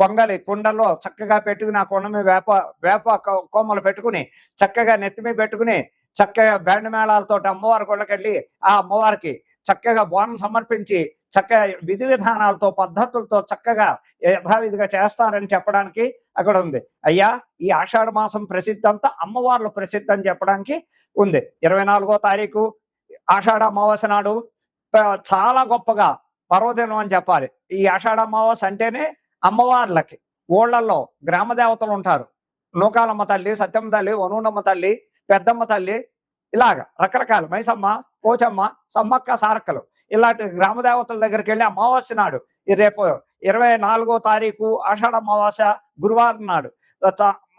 పొంగలి. కుండలో చక్కగా పెట్టుకుని ఆ కొండ మీద వేప వేప కొమ్మలు పెట్టుకుని చక్కగా నెత్తిమీ పెట్టుకుని చక్కగా బ్యాండ్ మేళాలతో అమ్మవారి గుళ్ళకెళ్ళి ఆ అమ్మవారికి చక్కగా బోనం సమర్పించి చక్కగా విధి విధానాలతో పద్ధతులతో చక్కగా యథావిధిగా చేస్తారని చెప్పడానికి అక్కడ ఉంది. అయ్యా ఈ ఆషాఢ మాసం ప్రసిద్ధి అంతా అమ్మవార్ల ప్రసిద్ధి అని చెప్పడానికి ఉంది. ఇరవై నాలుగో తారీఖు ఆషాఢ అమావాస్య నాడు చాలా గొప్పగా పర్వదినం అని చెప్పాలి. ఈ ఆషాఢ అమావాస్య అంటేనే అమ్మవార్లకి ఊళ్ళల్లో గ్రామ దేవతలు ఉంటారు. నూకాలమ్మ తల్లి సత్యమ్మ తల్లి వనూనమ్మ తల్లి పెద్దమ్మ తల్లి ఇలాగ రకరకాల. మైసమ్మ కోచమ్మ సమ్మక్క సారక్కలు. ఇలాంటి గ్రామ దేవతల దగ్గరికి వెళ్ళి అమావాస్య నాడు ఈ రేపు ఇరవై నాలుగో తారీఖు ఆషాఢ అమావాస్య గురువారం నాడు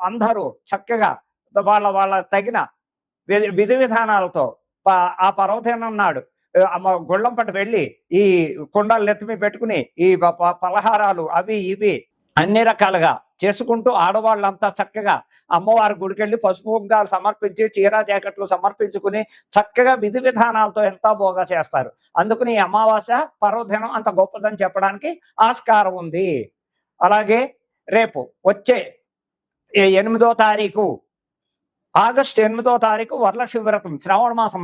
అందరూ చక్కగా వాళ్ళ వాళ్ళ తగిన విధి విధి విధానాలతో ఆ పర్వదినం నాడు గుళ్ళం అమ్మ గుళ్ళంపటి వెళ్ళి ఈ కుండలు నెత్తిమి పెట్టుకుని ఈ పలహారాలు అవి ఇవి అన్ని రకాలుగా చేసుకుంటూ ఆడవాళ్ళంతా చక్కగా అమ్మవారి గుడికెళ్ళి పసుపు కుంకాలు సమర్పించి చీర జాకెట్లు సమర్పించుకుని చక్కగా విధి విధానాలతో ఎంతో బోగా చేస్తారు. అందుకని ఈ అమావాస్య పర్వదినం అంత గొప్పదని చెప్పడానికి ఆస్కారం ఉంది. అలాగే రేపు వచ్చే ఎనిమిదో తారీఖు ఆగస్టు ఎనిమిదో తారీఖు వరలక్ష్మి వ్రతం శ్రావణ మాసం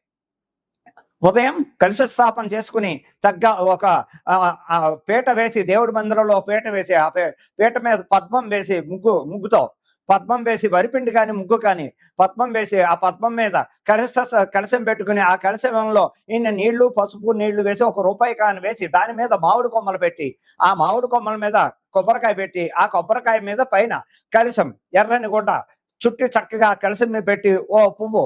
ఉదయం కలిసి స్థాపన చేసుకుని చక్కగా ఒక పీట వేసి దేవుడి మందిరంలో పీట వేసి ఆ పే- పీట మీద పద్మం వేసి ముగ్గు ముగ్గుతో పద్మం వేసి వరిపిండి కానీ ముగ్గు కానీ పద్మం వేసి ఆ పద్మం మీద కలశ కలసం పెట్టుకుని ఆ కలశంలో ఈయన నీళ్ళు పసుపు నీళ్ళు వేసి ఒక రూపాయి కాని వేసి దాని మీద మామిడి కొమ్మలు పెట్టి ఆ మామిడి కొమ్మల మీద కొబ్బరికాయ పెట్టి ఆ కొబ్బరికాయ మీద పైన కలసం ఎర్రని గుడ్డ చుట్టి చక్కగా ఆ పెట్టి ఓ పువ్వు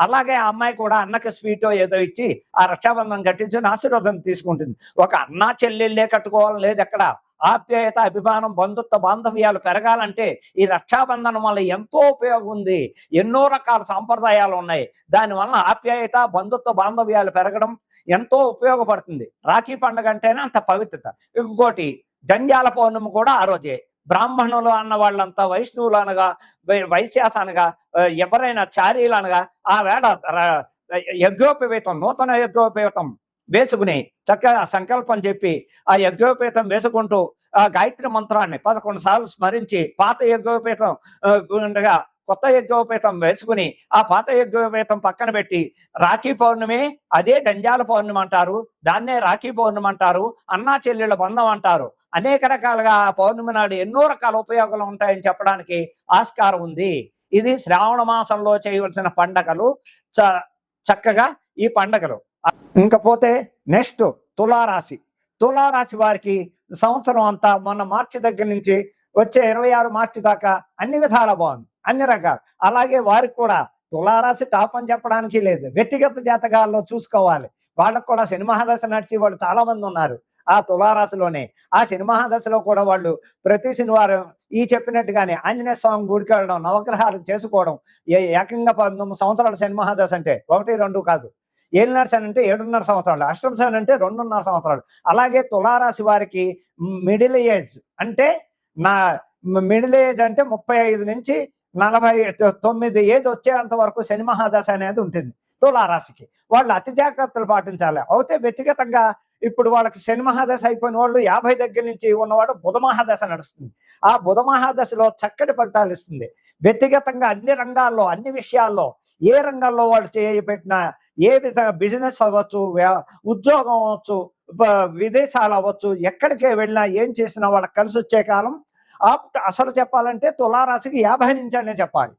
అలాగే ఆ అమ్మాయి కూడా అన్నకి స్వీటో ఏదో ఇచ్చి ఆ రక్షాబంధం కట్టించుని ఆశీర్వాదం తీసుకుంటుంది. ఒక అన్న చెల్లెళ్ళే కట్టుకోవాలని లేదు ఎక్కడ? ఆప్యాయత అభిమానం బంధుత్వ బాంధవ్యాలు పెరగాలంటే ఈ రక్షాబంధనం వల్ల ఎంతో ఉపయోగం ఉంది. ఎన్నో రకాల సాంప్రదాయాలు ఉన్నాయి. దానివల్ల ఆప్యాయత బంధుత్వ బాంధవ్యాలు పెరగడం ఎంతో ఉపయోగపడుతుంది. రాఖీ పండుగ అంటేనే అంత పవిత్రత. ఇంకోటి జంజాల పౌర్ణమి కూడా ఆ రోజే. బ్రాహ్మణులు అన్న వాళ్ళంతా వైష్ణవులు అనగా వైశ్యాస అనగా ఎవరైనా చారీలు అనగా ఆ వేళ యజ్ఞోపవేతం నూతన యజ్ఞోపవేతం వేసుకుని చక్కగా సంకల్పం చెప్పి ఆ యజ్ఞోపేతం వేసుకుంటూ ఆ గాయత్రి మంత్రాన్ని పదకొండు సార్లు స్మరించి పాత యజ్ఞోపేతం ఉండగా కొత్త యజ్ఞోపేతం వేసుకుని ఆ పాత యజ్ఞోపేతం పక్కన పెట్టి రాఖీ పౌర్ణమి అదే జంజాల పౌర్ణమి అంటారు దాన్నే రాఖీ పౌర్ణమి అంటారు అన్నా చెల్లెళ్ళ బంధం అంటారు. అనేక రకాలుగా పౌర్ణమి నాడు ఎన్నో రకాల ఉపయోగాలు ఉంటాయని చెప్పడానికి ఆస్కారం ఉంది. ఇది శ్రావణ మాసంలో చేయవలసిన పండగలు. చ- చక్కగా ఈ పండగలు. ఇంకపోతే నెక్స్ట్ తులారాశి. తులారాశి వారికి సంవత్సరం అంతా మొన్న మార్చి దగ్గర నుంచి వచ్చే ఇరవై ఆరు మార్చి దాకా అన్ని విధాల బాగుంది. అన్ని రకాలు. అలాగే వారికి కూడా తులారాశి టాప్ అని చెప్పడానికి లేదు. వ్యక్తిగత జాతకాల్లో చూసుకోవాలి. వాళ్ళకు కూడా సినిమా దశ నడిచి వాళ్ళు చాలా మంది ఉన్నారు. ఆ తులారాశిలోనే ఆ సినిమా దశలో కూడా వాళ్ళు ప్రతి శనివారం ఈ చెప్పినట్టుగానే ఆంజనేయ స్వామి గుడికి వెళ్ళడం నవగ్రహాలు చేసుకోవడం ఏ ఏకంగా పంతొమ్మిది సంవత్సరాలు సినిమా అంటే ఒకటి రెండు కాదు. ఏళ్ళన్నర శని అంటే ఏడున్నర సంవత్సరాలు అష్టమ శని అంటే రెండున్నర సంవత్సరాలు. అలాగే తులారాశి వారికి మిడిల్ ఏజ్ అంటే నా మిడిల్ ఏజ్ అంటే ముప్పై ఐదు నుంచి నలభై తొమ్మిది ఏజ్ వచ్చేంత వరకు శని మహాదశ అనేది ఉంటుంది తులారాశికి. వాళ్ళు అతి జాగ్రత్తలు పాటించాలి. అయితే వ్యక్తిగతంగా ఇప్పుడు వాళ్ళకి శని మహాదశ అయిపోయిన వాళ్ళు యాభై దగ్గర నుంచి ఉన్నవాడు బుధ మహాదశ నడుస్తుంది. ఆ బుధ మహాదశలో చక్కటి ఫలితాలు ఇస్తుంది. వ్యక్తిగతంగా అన్ని రంగాల్లో అన్ని విషయాల్లో ఏ రంగంలో వాళ్ళు చేపెట్టినా ఏ విధంగా బిజినెస్ అవ్వచ్చు ఉద్యోగం అవ్వచ్చు విదేశాలు అవ్వచ్చు ఎక్కడికి వెళ్ళినా ఏం చేసినా వాళ్ళకి కలిసి వచ్చే కాలం అసలు చెప్పాలంటే తులారాశికి యాభై నుంచి అనే చెప్పాలి.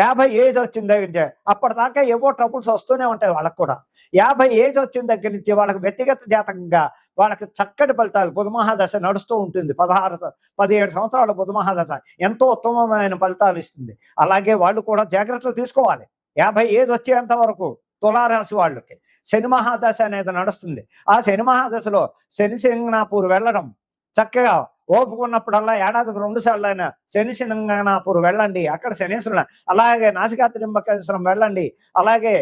యాభై ఏజ్ వచ్చిన దగ్గర నుంచి అప్పటిదాకా ఏవో ట్రబుల్స్ వస్తూనే ఉంటాయి వాళ్ళకి కూడా. యాభై ఏజ్ వచ్చిన దగ్గర నుంచి వాళ్ళకి వ్యక్తిగత జాతకంగా వాళ్ళకి చక్కటి ఫలితాలు బుధమహాదశ నడుస్తూ ఉంటుంది. పదహారు పదిహేడు సంవత్సరాల బుధమహాదశ ఎంతో ఉత్తమమైన ఫలితాలు ఇస్తుంది. అలాగే వాళ్ళు కూడా జాగ్రత్తలు తీసుకోవాలి. యాభై ఏజ్ వచ్చేంత వరకు తులారాశి వాళ్ళకి శని మహాదశ అనేది నడుస్తుంది. ఆ శని మహాదశలో శని సింగనాపూర్ వెళ్ళడం చక్కగా ఓపుకున్నప్పుడల్లా ఏడాదికి రెండు సార్లు అయినా శని వెళ్ళండి. అక్కడ శనీశ్వరుడు అలాగే నాసికాత్రింబకేశ్వరం వెళ్ళండి. అలాగే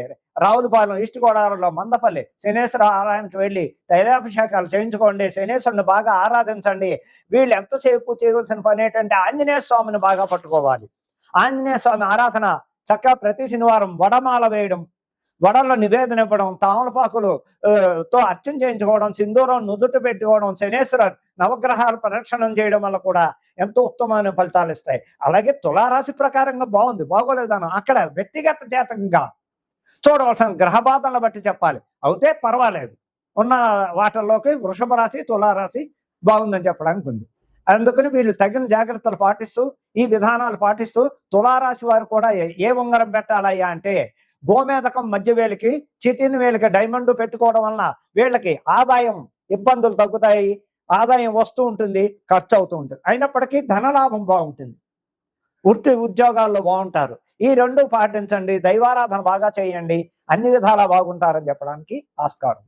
రావులపాలెం ఈస్ట్ గోదావరిలో మందపల్లి శనేశ్వర ఆలయానికి వెళ్ళి తైలాభిషేకాలు చేయించుకోండి. శనేశ్వరుని బాగా ఆరాధించండి. వీళ్ళు ఎంతసేపు చేయవలసిన పని ఏంటంటే ఆంజనేయ స్వామిని బాగా పట్టుకోవాలి. ఆంజనేయ స్వామి ఆరాధన చక్కగా ప్రతి శనివారం వడమాల వేయడం వడల్లో నివేదన ఇవ్వడం తామలపాకులు తో అర్చన చేయించుకోవడం సింధూరం నుదుట పెట్టుకోవడం శనేశ్వర నవగ్రహాలు ప్రదక్షిణం చేయడం వల్ల కూడా ఎంతో ఉత్తమమైన ఫలితాలు ఇస్తాయి. అలాగే తులారాశి ప్రకారంగా బాగుంది. బాగోలేదనం అక్కడ వ్యక్తిగత జాతకంగా చూడవలసిన గ్రహ బాధలను బట్టి చెప్పాలి. అయితే పర్వాలేదు. ఉన్న వాటిల్లోకి వృషభ రాశి తులారాశి బాగుందని చెప్పడానికి ఉంది. అందుకని వీళ్ళు తగిన జాగ్రత్తలు పాటిస్తూ ఈ విధానాలు పాటిస్తూ తులారాశి వారు కూడా ఏ- ఏ ఉంగరం పెట్టాలయ్యా అంటే గోమేధకం మధ్య వేలికి చిటిన్ వేలికి డైమండ్ పెట్టుకోవడం వలన వీళ్ళకి ఆదాయం ఇబ్బందులు తగ్గుతాయి. ఆదాయం వస్తూ ఉంటుంది ఖర్చు అవుతూ ఉంటుంది. అయినప్పటికీ ధనలాభం బాగుంటుంది. వృత్తి ఉద్యోగాల్లో బాగుంటారు. ఈ రెండు పాటించండి. దైవారాధన బాగా చేయండి. అన్ని విధాలా బాగుంటారని చెప్పడానికి ఆస్కారం.